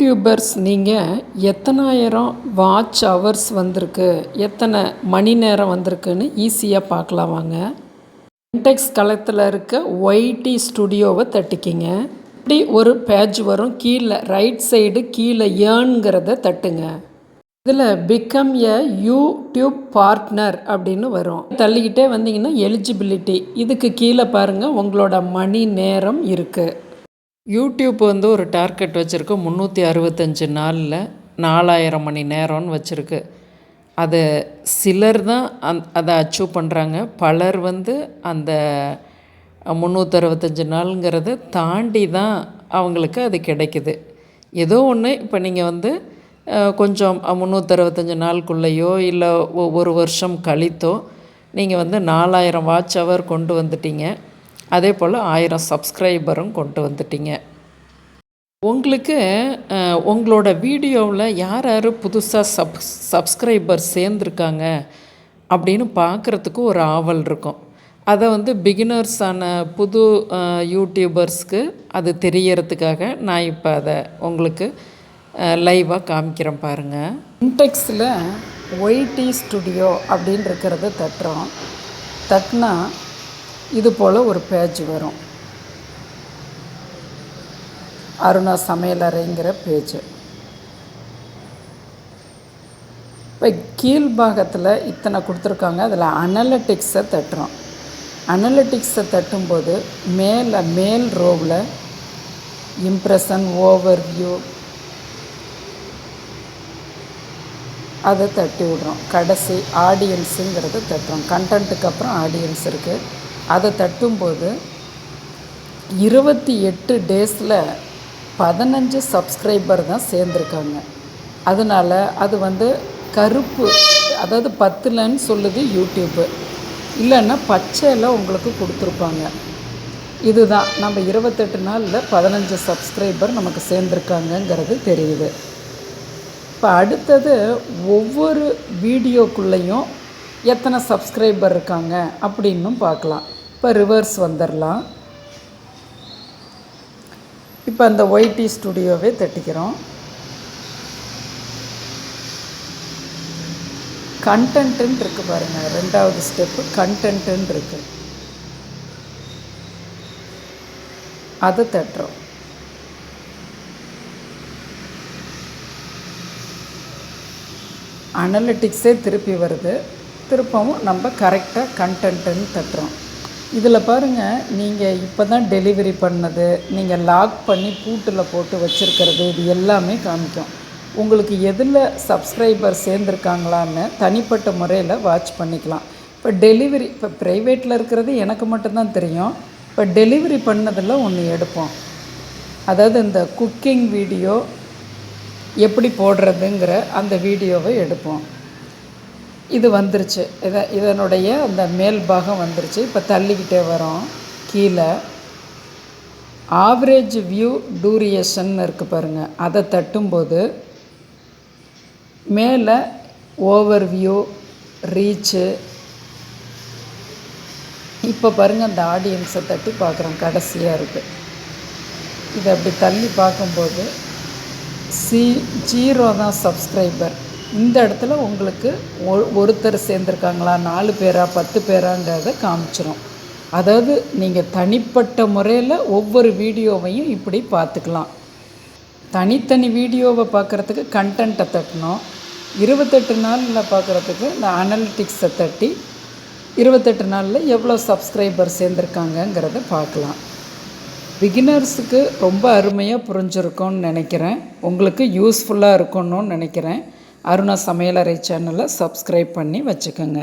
YouTubers நீங்கள் எத்தனாயிரம் watch hours வந்திருக்கு? எத்தனை மணி நேரம் வந்திருக்குன்னு ஈஸியாக பார்க்கலாம் வாங்க. இன்டெக்ஸ் களத்தில் இருக்க ஒய்டி ஸ்டுடியோவை தட்டிக்கிங்க. இப்படி ஒரு பேஜ் வரும். கீழே ரைட் சைடு கீழே ஏர்னுங்கிறத தட்டுங்க. இதில் பிகம் எ யூடியூப் பார்ட்னர் அப்படின்னு வரும். தள்ளிக்கிட்டே வந்தீங்கன்னா எலிஜிபிலிட்டி இதுக்கு கீழே பாருங்கள் உங்களோட மணி நேரம் இருக்குது யூடியூப் வந்து ஒரு டார்கெட் வச்சுருக்கு. முந்நூற்றி அறுபத்தஞ்சு நாளில் நாலாயிரம் மணி நேரம்னு வச்சுருக்கு. அது சிலர் தான் அந் அதை அச்சீவ் பண்ணுறாங்க பலர் வந்து அந்த முந்நூற்றறுபத்தஞ்சு நாளுங்கிறத தாண்டி தான் அவங்களுக்கு அது கிடைக்குது. ஏதோ ஒன்று இப்போ நீங்கள் வந்து கொஞ்சம் முந்நூற்றறுபத்தஞ்சு நாளுக்குள்ளேயோ இல்லை ஒரு வருஷம் கழித்தோ நீங்கள் வந்து நாலாயிரம் வாட்ச் ஹவர் கொண்டு வந்துட்டீங்க. அதே போல் ஆயிரம் சப்ஸ்கிரைபரும் கொண்டு வந்துட்டீங்க. உங்களுக்கு உங்களோட வீடியோவில் யார் யார் புதுசாக சப் சப்ஸ்கிரைபர் சேர்ந்துருக்காங்க அப்படின்னு பார்க்குறதுக்கு ஒரு ஆவல் இருக்கும். அதை வந்து பிகினர்ஸான புது யூடியூபர்ஸ்க்கு அது தெரியறதுக்காக நான் இப்போ அதை உங்களுக்கு லைவாக காமிக்கிறேன் பாருங்கள் இன்டெக்ஸில் ஒய்டி ஸ்டுடியோ அப்படின்னு இருக்கிறத தட்டுறோம். தட்டினா இது போல் ஒரு பேஜ் வரும். அருணா சமையலறைங்கிற பேஜ் இப்போ கீழ்பாகத்தில் இத்தனை கொடுத்துருக்காங்க. அதில் அனலட்டிக்ஸை தட்டுறோம். அனலட்டிக்ஸை தட்டும்போது மேலே மேல் ரோவில் இம்ப்ரெஷன் ஓவர் வியூ அதை தட்டி விட்றோம். கடைசி ஆடியன்ஸுங்கிறத தட்டுறோம். கண்டென்ட்டுக்கு அப்புறம் ஆடியன்ஸ் இருக்குது அதை தட்டும்போது இருபத்தி எட்டு டேஸில் பதினஞ்சு சப்ஸ்கிரைபர் தான் சேர்ந்துருக்காங்க. அதனால் அது வந்து கருப்பு அதாவது பத்துலன்னு சொல்லுது யூடியூப்பு. இல்லைன்னா பச்சையில் உங்களுக்கு கொடுத்துருப்பாங்க. இதுதான். நம்ம இருபத்தெட்டு நாளில் பதினஞ்சு சப்ஸ்கிரைபர் நமக்கு சேர்ந்துருக்காங்கங்கிறது தெரியுது. இப்போ அடுத்தது ஒவ்வொரு வீடியோக்குள்ளேயும் எத்தனை சப்ஸ்கிரைபர் இருக்காங்க அப்படின்னும் பார்க்கலாம். இப்போ ரிவர்ஸ் வந்துடலாம் இப்போ அந்த ஒய்டி ஸ்டுடியோவே தட்டிக்கிறோம். கண்டென்ட்டுன்னு இருக்குது பாருங்கள் ரெண்டாவது ஸ்டெப்பு கண்டென்ட்டுன்னு இருக்குது அதை தட்டுறோம். அனலிட்டிக்ஸே திருப்பி வருது. திருப்பவும் நம்ம கரெக்டாக கண்டென்ட்டுன்னு தட்டுறோம். இதில் பாருங்கள் நீங்கள் இப்போ தான் டெலிவரி பண்ணது நீங்கள் லாக் பண்ணி பூட்டில் போட்டு வச்சுருக்கிறது இது எல்லாமே காமிக்கும். உங்களுக்கு எதில் சப்ஸ்கிரைபர் சேர்ந்துருக்காங்களான்னு தனிப்பட்ட முறையில் வாட்ச் பண்ணிக்கலாம். இப்போ டெலிவரி இப்போ ப்ரைவேட்டில் இருக்கிறது எனக்கு மட்டும்தான் தெரியும். இப்போ டெலிவரி பண்ணதில் ஒன்று எடுப்போம். அதாவது இந்த குக்கிங் வீடியோ எப்படி போடுறதுங்கிற அந்த வீடியோவை எடுப்போம். இது வந்துருச்சு. இதை இதனுடைய அந்த மேல் பாகம் வந்துருச்சு. இப்போ தள்ளிக்கிட்டே வரோம். கீழே. ஆவரேஜ் வியூ டூரியேஷன் இருக்குது பாருங்கள் அதை தட்டும்போது மேலே ஓவர் வியூ ரீச்சு இப்போ பாருங்கள் அந்த ஆடியன்ஸை தட்டி பார்க்குறோம். கடைசியாக இருக்குது இதை அப்படி தள்ளி பார்க்கும்போது சி ஜீரோ தான் சப்ஸ்கிரைபர் இந்த இடத்துல உங்களுக்கு ஒருத்தர் சேர்ந்துருக்காங்களா? நாலு பேரா பத்து பேராங்கிறத காமிச்சிரும். அதாவது நீங்கள் தனிப்பட்ட முறையில் ஒவ்வொரு வீடியோவையும் இப்படி பார்த்துக்கலாம். தனித்தனி வீடியோவை பார்க்குறதுக்கு கண்டென்ட்டை தட்டணும். இருபத்தெட்டு நாளில் பார்க்குறதுக்கு இந்த அனலிட்டிக்ஸை தட்டி இருபத்தெட்டு நாளில் எவ்வளோ சப்ஸ்கிரைபர் சேர்ந்துருக்காங்கங்கிறத பார்க்கலாம். பிகினர்ஸுக்கு ரொம்ப அருமையாக புரிஞ்சுருக்கோன்னு நினைக்கிறேன். உங்களுக்கு யூஸ்ஃபுல்லாக இருக்கணும்னு நினைக்கிறேன். அருணா சமையலறை சேனலை சப்ஸ்கிரைப் பண்ணி வச்சுக்கோங்க.